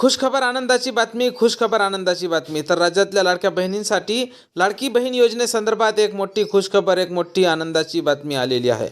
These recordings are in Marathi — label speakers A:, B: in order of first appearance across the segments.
A: खुशखबर आनंदाची बातमी खुशखबर आनंदाची बातमी. तर राज्यातल्या लाडक्या बहिणींसाठी लाडकी बहीण योजनेसंदर्भात एक मोठी खुशखबर एक मोठी आनंदाची बातमी आलेली आहे.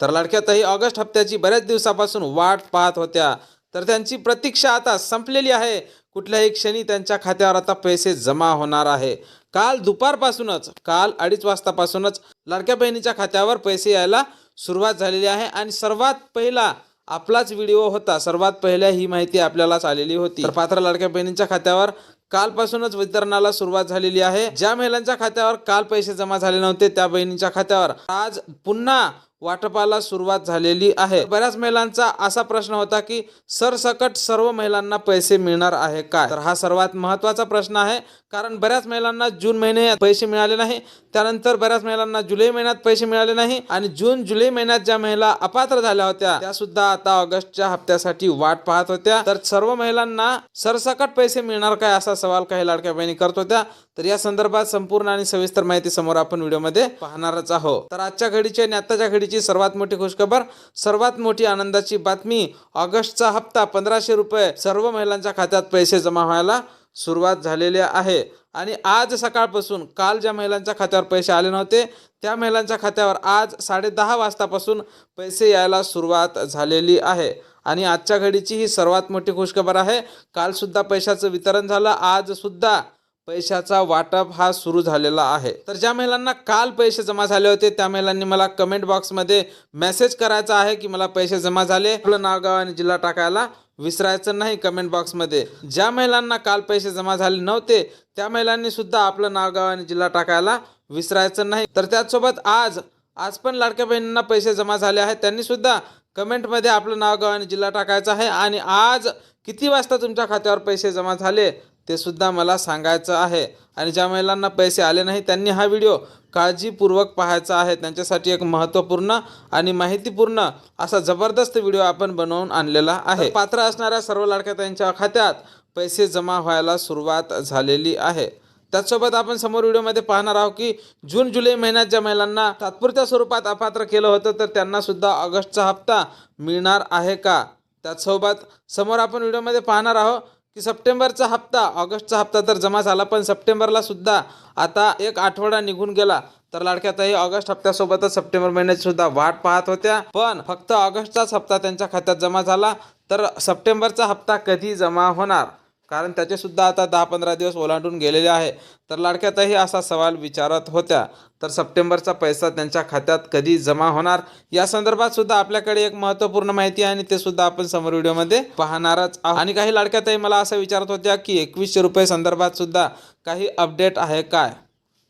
A: तर लाडक्यातही ऑगस्ट हप्त्याची बऱ्याच दिवसापासून वाट पाहत होत्या. तर त्यांची प्रतीक्षा आता संपलेली आहे. कुठल्याही क्षणी त्यांच्या खात्यावर आता पैसे जमा होणार आहे. काल दुपारपासूनच काल अडीच वाजतापासूनच लाडक्या बहिणीच्या खात्यावर पैसे यायला सुरुवात झालेली आहे. आणि सर्वात पहिला आपलाच व्हिडिओ होता. सर्वात पहिल्या ही माहिती आपल्यालाच आलेली होती. तर पात्र लाडक्या बहिणींच्या खात्यावर कालपासूनच वितरणाला सुरुवात झालेली आहे. ज्या महिलांच्या खात्यावर काल पैसे जमा झाले नव्हते त्या बहिणींच्या खात्यावर. आज पुन्हा वाटपाला सुरुवात झालेली आहे. बऱ्याच महिलांचा असा प्रश्न होता की सरसकट सर्व महिलांना पैसे मिळणार आहे काय? तर हा सर्वात महत्त्वाचा प्रश्न आहे कारण बऱ्याच महिलांना जून महिन्यात पैसे मिळाले नाही त्यानंतर बऱ्याच महिलांना जुलै महिन्यात पैसे मिळाले नाही आणि जून जुलै महिन्यात ज्या महिला अपात्र झाल्या होत्या त्या सुद्धा आता ऑगस्टच्या हप्त्यासाठी वाट पाहत होत्या. तर सर्व महिलांना सरसकट पैसे मिळणार काय असा सवाल काही लाडक्या बहिणी करत होत्या? तर या संदर्भात संपूर्ण आणि सविस्तर माहिती समोर आपण व्हिडिओमध्ये पाहणारच आहोत. तर आजच्या घडीचे आणि आताच्या घडीची सर्वात मोठी खुशखबर सर्वात मोठी आनंदाची बातमी ऑगस्टचा हप्ता पंधराशे रुपये. सर्व महिलांच्या खात्यात पैसे जमा व्हायला सुरुवात झालेली आहे. आणि आज सकाळपासून काल ज्या महिलांच्या खात्यावर पैसे आले नव्हते त्या महिलांच्या खात्यावर आज साडे दहा वाजतापासून पैसे यायला सुरुवात झालेली आहे. आणि आजच्या घडीची ही सर्वात मोठी खुशखबर आहे. कालसुद्धा पैशाचं वितरण झालं आजसुद्धा पैशाचा वाटप हा सुरू झालेला आहे. तर ज्या महिलांना काल पैसे जमा झाले होते त्या महिलांनी मला कमेंट बॉक्समध्ये मेसेज करायचा आहे की मला पैसे जमा झाले. आपलं नाव गाव आणि जिल्हा टाकायला विसरायचं नाही कमेंट बॉक्समध्ये ज्या महिलांना काल पैसे जमा झाले नव्हते त्या महिलांनी सुद्धा आपलं नाव गाव आणि जिल्हा टाकायला विसरायचं नाही. तर त्याचसोबत आज आज पण लाडक्या बहिणींना पैसे जमा झाले आहेत. त्यांनी सुद्धा कमेंटमध्ये आपलं नाव गाव आणि जिल्हा टाकायचा आहे. आणि आज किती वाजता तुमच्या खात्यावर पैसे जमा झाले? ते सुद्धा मला सांगायचं आहे. आणि ज्या महिलांना पैसे आले नाही त्यांनी हा व्हिडिओ काळजीपूर्वक पाहायचा आहे. त्यांच्यासाठी एक महत्त्वपूर्ण आणि माहितीपूर्ण असा जबरदस्त व्हिडिओ आपण बनवून आणलेला आहे. पात्र असणाऱ्या सर्व लाडक्या त्यांच्या खात्यात पैसे जमा व्हायला सुरुवात झालेली आहे. त्याचसोबत आपण समोर व्हिडिओमध्ये पाहणार आहोत की जून जुलै महिन्यात ज्या महिलांना तात्पुरत्या स्वरूपात अपात्र केलं होतं तर त्यांना सुद्धा ऑगस्टचा हप्ता मिळणार आहे का? त्याचसोबत समोर आपण व्हिडिओमध्ये पाहणार आहोत की सप्टेंबरचा हप्ता ऑगस्टचा हप्ता तर जमा झाला पण सप्टेंबरला सुद्धा आता एक आठवडा निघून गेला. तर लाडक्यातही ऑगस्ट हप्त्यासोबतच सप्टेंबर महिन्याची सुद्धा वाट पाहत होत्या. पण फक्त ऑगस्टचाच हप्ता त्यांच्या खात्यात जमा झाला. तर सप्टेंबरचा हप्ता कधी जमा होणार? कारण त्याचे सुद्धा आता दहा पंधरा दिवस ओलांडून गेलेले आहे. तर लाडक्यातही असा सवाल विचारत होत्या. तर सप्टेंबरचा पैसा त्यांच्या खात्यात कधी जमा होणार? या संदर्भात सुद्धा आपल्याकडे एक महत्त्वपूर्ण माहिती आहे आणि ते सुद्धा आपण समोर व्हिडिओमध्ये पाहणारच आहोत. आणि काही लाडक्यातही मला असं विचारत होत्या की एकवीसशे रुपये संदर्भात सुद्धा काही अपडेट आहे काय?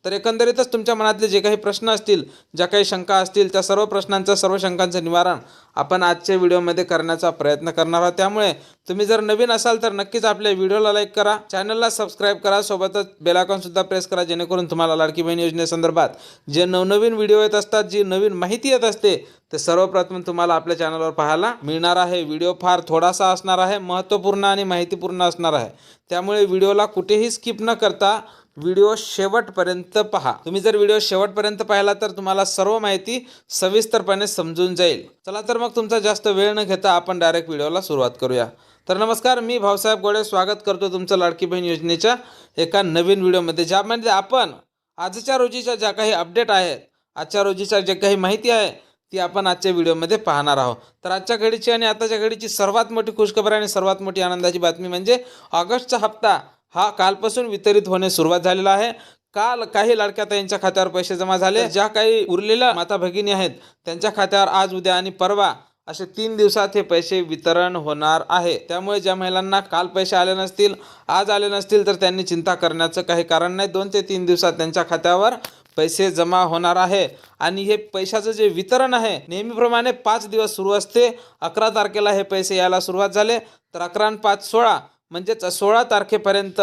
A: तर एकंदरीतच तुमच्या मनातले जे काही प्रश्न असतील ज्या काही शंका असतील त्या सर्व प्रश्नांचं सर्व शंकांचं निवारण आपण आजच्या व्हिडिओमध्ये करण्याचा प्रयत्न करणार आहोत. त्यामुळे तुम्ही जर नवीन असाल तर नक्कीच आपल्या व्हिडिओला लाईक करा चॅनलला सबस्क्राईब करा सोबतच बेलायकॉनसुद्धा प्रेस करा जेणेकरून तुम्हाला लाडकी बहीण योजनेसंदर्भात जे नवनवीन व्हिडिओ येत असतात जी नवीन माहिती येत असते ते सर्वप्रथम तुम्हाला आपल्या चॅनलवर पाहायला मिळणार आहे. व्हिडिओ फार थोडासा असणार आहे महत्त्वपूर्ण आणि माहितीपूर्ण असणार आहे. त्यामुळे व्हिडिओला कुठेही स्किप न करता व्हिडिओ शेवटपर्यंत पहा. तुम्ही जर व्हिडिओ शेवटपर्यंत पाहिला तर तुम्हाला सर्व माहिती सविस्तरपणे समजून जाईल. चला तर मग तुमचा जास्त वेळ न घेता आपण डायरेक्ट व्हिडिओला सुरुवात करूया. तर नमस्कार मी भाऊसाहेब गोडे. स्वागत करतो तुमचं लाडकी बहीण योजनेच्या एका नवीन व्हिडिओमध्ये. ज्यामध्ये म्हणजे आपण आजच्या रोजीच्या ज्या काही अपडेट आहेत आजच्या रोजीच्या ज्या काही माहिती आहे ती आपण आजच्या व्हिडिओमध्ये पाहणार आहोत. तर आजच्या घडीची आणि आताच्या घडीची सर्वात मोठी खुशखबर आणि सर्वात मोठी आनंदाची बातमी म्हणजे ऑगस्टचा हप्ता. हा कालपासून वितरित होण्यास सुरुवात झालेला आहे. काल काही लाडक्या ताईंच्या खात्यावर पैसे जमा झाले. ज्या काही उरलेल्या माता भगिनी आहेत त्यांच्या खात्यावर आज उद्या आणि परवा असे तीन दिवसात हे पैसे वितरण होणार आहे. त्यामुळे ज्या महिलांना काल पैसे आले नसतील आज आले नसतील तर त्यांनी चिंता करण्याचं काही कारण नाही. दोन ते तीन दिवसात त्यांच्या खात्यावर पैसे जमा होणार आहे. आणि हे पैशाचं जे वितरण आहे नेहमीप्रमाणे पाच दिवस सुरू असते. अकरा तारखेला हे पैसे यायला सुरुवात झाले. तर अकरा आणि पाच सोळा म्हणजेच सोळा तारखेपर्यंत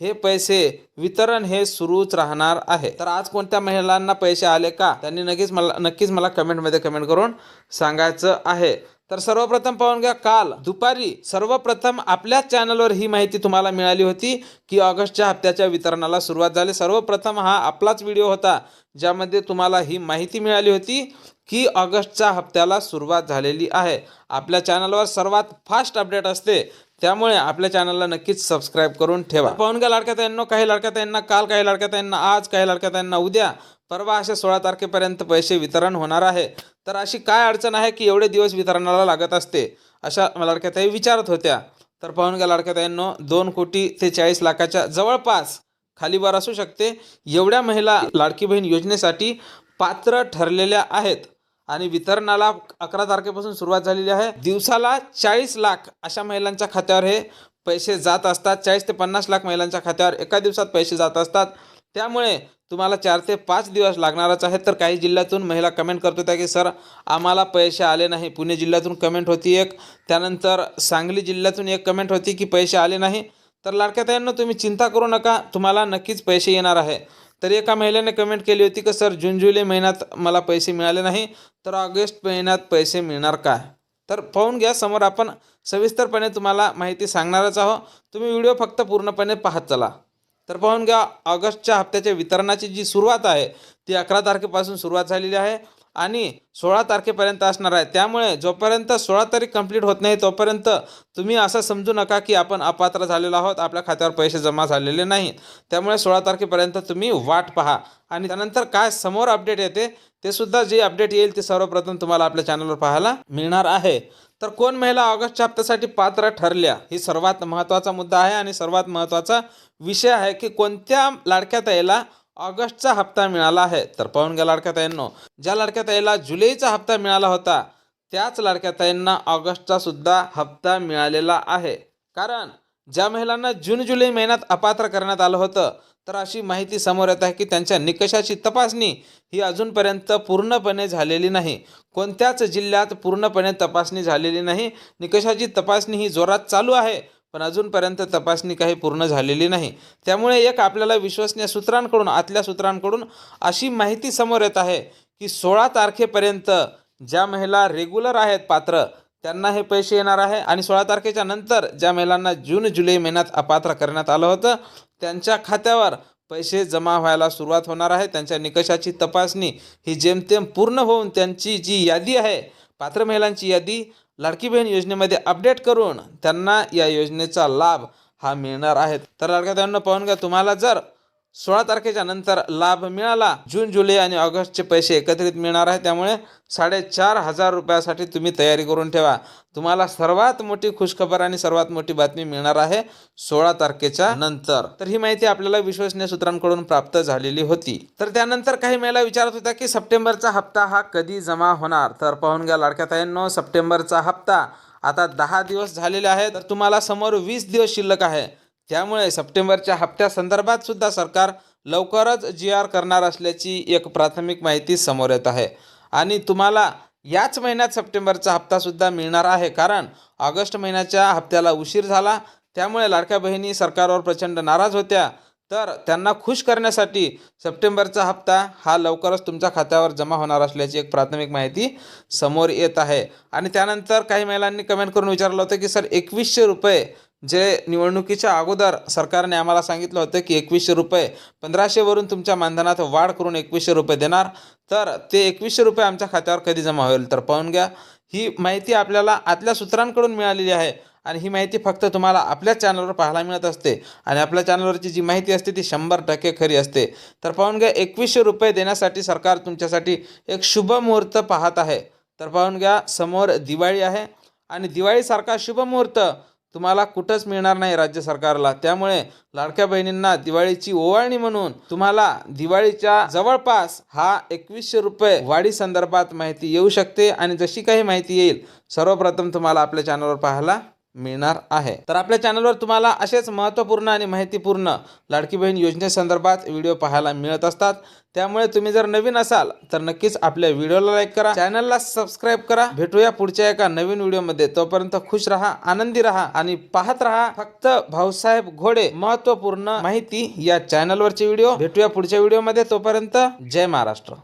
A: हे पैसे वितरण हे सुरूच राहणार आहे. तर आज कोणत्या महिलांना पैसे आले का? त्यांनी नक्कीच मला नक्कीच मला कमेंटमध्ये कमेंट करून सांगायचं आहे. तर सर्वप्रथम पाहून घ्या काल दुपारी सर्वप्रथम आपल्याच चॅनलवर ही माहिती तुम्हाला मिळाली होती की ऑगस्टच्या हप्त्याच्या वितरणाला सुरुवात झाली. सर्वप्रथम हा आपलाच व्हिडिओ होता ज्यामध्ये तुम्हाला ही माहिती मिळाली होती की ऑगस्टच्या हप्त्याला सुरुवात झालेली आहे. आपल्या चॅनलवर सर्वात फास्ट अपडेट असते त्यामुळे आपल्या चॅनलला नक्कीच सबस्क्राईब करून ठेवा. पाहून घ्या लाडक्या त्यांना काही लाडक्या त्यांना काल काही लाडक्या त्यांना आज काही लाडक्या त्यांना उद्या परवा अशा सोळा तारखेपर्यंत पैसे वितरण होणार आहे. तर अशी काय अडचण आहे की एवढे दिवस वितरणाला लागत असते अशा लाडक्या ताई विचारत होत्या. तर पाहून घ्या लाडक्या दोन कोटी ते चाळीस लाखाच्या जवळपास खाली असू शकते. एवढ्या महिला लाडकी बहीण योजनेसाठी पात्र ठरलेल्या आहेत. आणि वितरणाला अकरा तारखेपासून सुरुवात झालेली आहे. दिवसाला चाळीस लाख अशा महिलांच्या खात्यावर हे पैसे जात असतात. चाळीस ते पन्नास लाख महिलांच्या खात्यावर एका दिवसात पैसे जात असतात. त्यामुळे तुम्हाला चार ते पाच दिवस लागणारच आहेत. तर काही जिल्ह्यातून महिला कमेंट करत होत्या की सर आम्हाला पैसे आले नाही. पुणे जिल्ह्यातून कमेंट होती एक. त्यानंतर सांगली जिल्ह्यातून एक कमेंट होती की पैसे आले नाही. तर लाडक्या ताईंनो तुम्ही चिंता करू नका. तुम्हाला नक्कीच पैसे येणार आहे. तर एका महिलेने कमेंट केली होती की सर जून जुलै महिन्यात मला पैसे मिळाले नाही तर ऑगस्ट महिन्यात पैसे मिळणार काय? तर पाहून घ्या समोर आपण सविस्तरपणे तुम्हाला माहिती सांगणारच आहोत. तुम्ही व्हिडिओ फक्त पूर्णपणे पाहत चला. तर पाहून घ्या ऑगस्टच्या हप्त्याच्या वितरणाची जी सुरुवात आहे ती अकरा तारखेपासून सुरुवात झालेली आहे. आणि सोळा तारखेपर्यंत असणार आहे. त्यामुळे जोपर्यंत सोळा तारीख कंप्लीट होत नाही तोपर्यंत तुम्ही असं समजू नका की आपण अपात्र झालेलो आहोत आपल्या खात्यावर पैसे जमा झालेले नाहीत. त्यामुळे सोळा तारखेपर्यंत तुम्ही वाट पहा. आणि त्यानंतर काय समोर अपडेट येते ते सुद्धा जे अपडेट येईल ते सर्वप्रथम तुम्हाला आपल्या चॅनलवर पाहायला मिळणार आहे. तर कोण महिला ऑगस्टच्या हप्त्यासाठी पात्र ठरल्या ही सर्वात महत्त्वाचा मुद्दा आहे. आणि सर्वात महत्त्वाचा विषय आहे की कोणत्या लाडक्या ताईला ऑगस्टचा हप्ता मिळाला आहे. तर पाहून घ्या लाडक्या ताईंनो ज्या लाडक्या ताईला जुलैचा हप्ता मिळाला होता त्याच लाडक्या ताईंना ऑगस्टचा सुद्धा हप्ता मिळालेला आहे. कारण ज्या महिलांना जून जुलै महिन्यात अपात्र करण्यात आलं होतं तर अशी माहिती समोर येत आहे की त्यांच्या निकषाची तपासणी ही अजूनपर्यंत पूर्णपणे झालेली नाही. कोणत्याच जिल्ह्यात पूर्णपणे तपासणी झालेली नाही. निकषाची तपासणी ही जोरात चालू आहे. पण अजूनपर्यंत तपासणी काही पूर्ण झालेली नाही. त्यामुळे एक आपल्याला विश्वसनीय सूत्रांकडून आतल्या सूत्रांकडून अशी माहिती समोर येत आहे की सोळा तारखेपर्यंत ज्या महिला रेग्युलर आहेत पात्र त्यांना हे पैसे येणार आहे आणि सोळा तारखेच्या नंतर ज्या महिलांना जून जुलै महिन्यात अपात्र करण्यात आलं होतं त्यांच्या खात्यावर पैसे जमा व्हायला सुरुवात होणार आहे. त्यांच्या निकषाची तपासणी ही जेमतेम पूर्ण होऊन त्यांची जी यादी आहे पात्र महिलांची यादी लाडकी बहीण योजनेमध्ये अपडेट करून त्यांना या योजनेचा लाभ हा मिळणार आहे. तर लाडक्या त्यांना पाहून घ्या तुम्हाला जर सोळा तारखेच्या नंतर लाभ मिळाला. जून जुलै आणि ऑगस्टचे पैसे एकत्रित मिळणार आहे त्यामुळे साडेचार हजार रुपयासाठी तुम्ही तयारी करून ठेवा. तुम्हाला सर्वात मोठी खुशखबर आणि सर्वात मोठी बातमी मिळणार आहे सोळा तारखेच्या नंतर. तर ही माहिती आपल्याला विश्वसनीय सूत्रांकडून प्राप्त झालेली होती. तर त्यानंतर काही महिला विचारत होत्या की सप्टेंबरचा हप्ता हा कधी जमा होणार? तर पाहून घ्या लाडक्या ताईंनो सप्टेंबरचा हप्ता आता दहा दिवस झालेले आहेत. तर तुम्हाला समोर वीस दिवस शिल्लक आहे. त्यामुळे सप्टेंबरच्या हप्त्यासंदर्भात सुद्धा सरकार लवकरच जी आर करणार असल्याची एक प्राथमिक माहिती समोर येत आहे. आणि तुम्हाला याच महिन्यात सप्टेंबरचा हप्तासुद्धा मिळणार आहे कारण ऑगस्ट महिन्याच्या हप्त्याला उशीर झाला. त्यामुळे लाडक्या बहिणी सरकारवर प्रचंड नाराज होत्या. तर त्यांना खुश करण्यासाठी सप्टेंबरचा हप्ता हा लवकरच तुमच्या खात्यावर जमा होणार असल्याची एक प्राथमिक माहिती समोर येत आहे. आणि त्यानंतर काही महिलांनी कमेंट करून विचारलं होतं की सर एकवीसशे रुपये जे निवडणुकीच्या अगोदर सरकारने आम्हाला सांगितलं होतं की एकवीसशे रुपये पंधराशेवरून तुमच्या मानधनात वाढ करून एकवीसशे रुपये देणार. तर ते एकवीसशे रुपये आमच्या खात्यावर कधी जमा होईल? तर पाहून घ्या. ही माहिती आपल्याला आतल्या सूत्रांकडून मिळालेली आहे आणि ही माहिती फक्त तुम्हाला आपल्याच चॅनलवर पाहायला मिळत असते आणि आपल्या चॅनलवरची जी माहिती असते ती शंभर टक्के खरी असते. तर पाहून घ्या एकवीसशे रुपये देण्यासाठी सरकार तुमच्यासाठी एक शुभ मुहूर्त पाहत आहे. तर पाहून घ्या समोर दिवाळी आहे आणि दिवाळीसारखा शुभ मुहूर्त तुम्हाला कुठंच मिळणार नाही राज्य सरकारला. त्यामुळे लाडक्या बहिणींना दिवाळीची ओवाळणी म्हणून तुम्हाला दिवाळीच्या जवळपास हा एकवीसशे रुपये वाढी संदर्भात माहिती येऊ शकते. आणि जशी काही माहिती येईल सर्वप्रथम तुम्हाला आपल्या चॅनलवर पाहायला मिळणार आहे. तर आपल्या चॅनलवर तुम्हाला असेच महत्त्वपूर्ण आणि माहितीपूर्ण लाडकी बहीण योजनेसंदर्भात व्हिडिओ पाहायला मिळत असतात. त्यामुळे तुम्ही जर नवीन असाल तर नक्कीच आपल्या व्हिडिओला लाईक करा. चॅनलला सबस्क्राईब करा. भेटूया पुढच्या एका नवीन व्हिडिओमध्ये तोपर्यंत खुश राहा आनंदी राहा आणि पाहत राहा फक्त भाऊसाहेब घोडे महत्त्वपूर्ण माहिती या चॅनलवरचे व्हिडिओ भेटूया पुढच्या व्हिडिओमध्ये तोपर्यंत जय महाराष्ट्र.